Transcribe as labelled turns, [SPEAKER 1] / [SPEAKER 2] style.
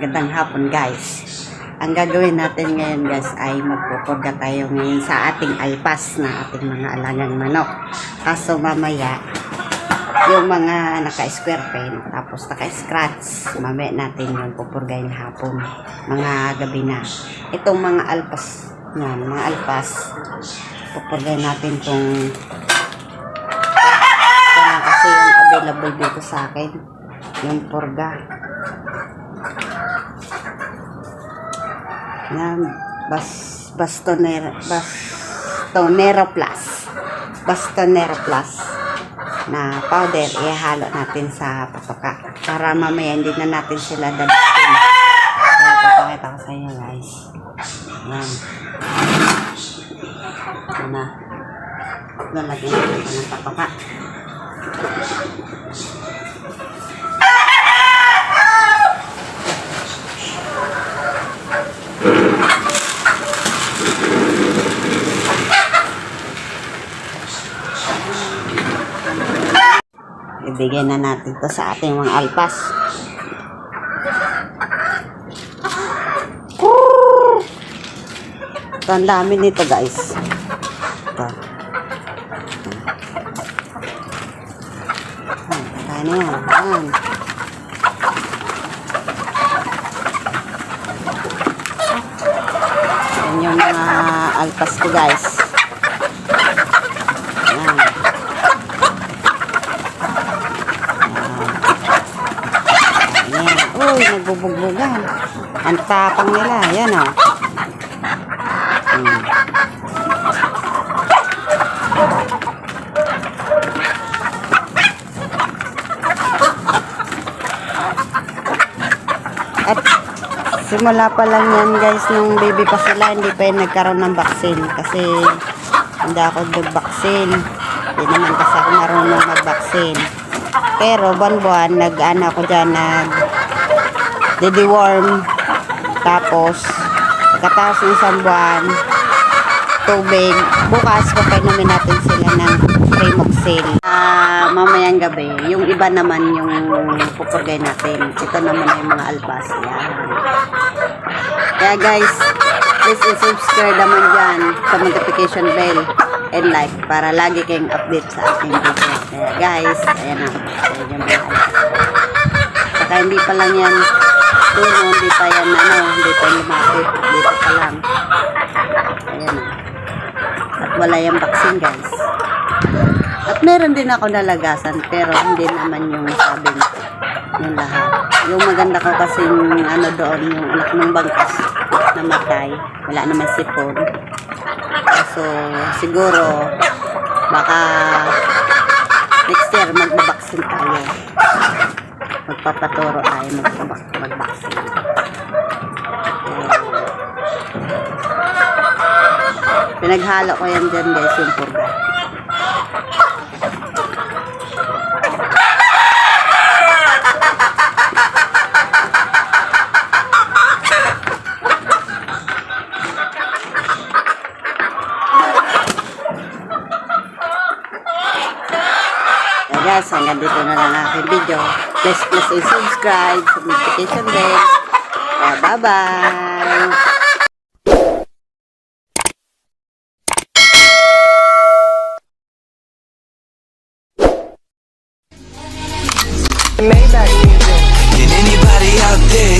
[SPEAKER 1] magandang hapon guys. Ang gagawin natin ngayon guys ay magpupurga tayo ngayon sa ating alpas na ating mga alagang manok. Kaso mamaya, yung mga naka-square pen, tapos naka-scratch, mamaya natin yung pupurgayin hapon, mga gabi na. Itong mga alpas, yan, mga alpas, pupurgayin natin tong ito na kasi yung available dito sa akin, yung purga. Yan, bas, bastonero, bastonero plus. Bastonero plus na powder, ihalo natin sa patoka. Para mamaya hindi na natin sila dadating. Kaya papakita ko sa inyo guys. Yan. Ito na. Lalagyan natin ng patoka. Ibigay na natin to sa ating mga alpas. Ito, ang dami nito guys. Ito. Kaya na yan. Ayan. Yan yung mga alpas ko guys. Ayan. Ayan. Uy, nagbubugbugan. Ang tapang nila. Ayan o. Hmm. At simula pa lang yan guys nung baby pa sila hindi pa yung nagkaroon ng vaccine kasi hindi ako nag-vaccine hindi naman kasi ako marunong mag-vaccine pero buwan-buwan nag-ano ako dyan nag deworm tapos katapos ng isang buwan tubig. Bukas papainumin natin sila ng Primoxil ah mamayang gabi yung iba naman yung pupurgay natin. Ito naman yung mga albas yan kaya guys please subscribe naman dyan sa notification bell and like para lagi kayong update sa ating video. Kaya guys ayan na. Ayan yung mga albas saka hindi pa lang yan tuno hindi pa yan ano hindi pa lumapit. Dito pa lang. Ayan na at wala yung vaccine guys. At meron din ako nalagasan pero hindi naman yung sabi yung lahat. Yung maganda ko kasi ano doon yung anak ng bangkas namatay wala naman sipon so siguro baka next year magbabaksin tayo magpapaturo tayo magbabak magbaksin Pinaghalo ko yan dyan guys, yung purga. Guys, hanggang dito na lang ang aking video. Please, please, subscribe, sa notification bell. Kaya bye-bye!
[SPEAKER 2] Maybach music.
[SPEAKER 3] Can anybody out there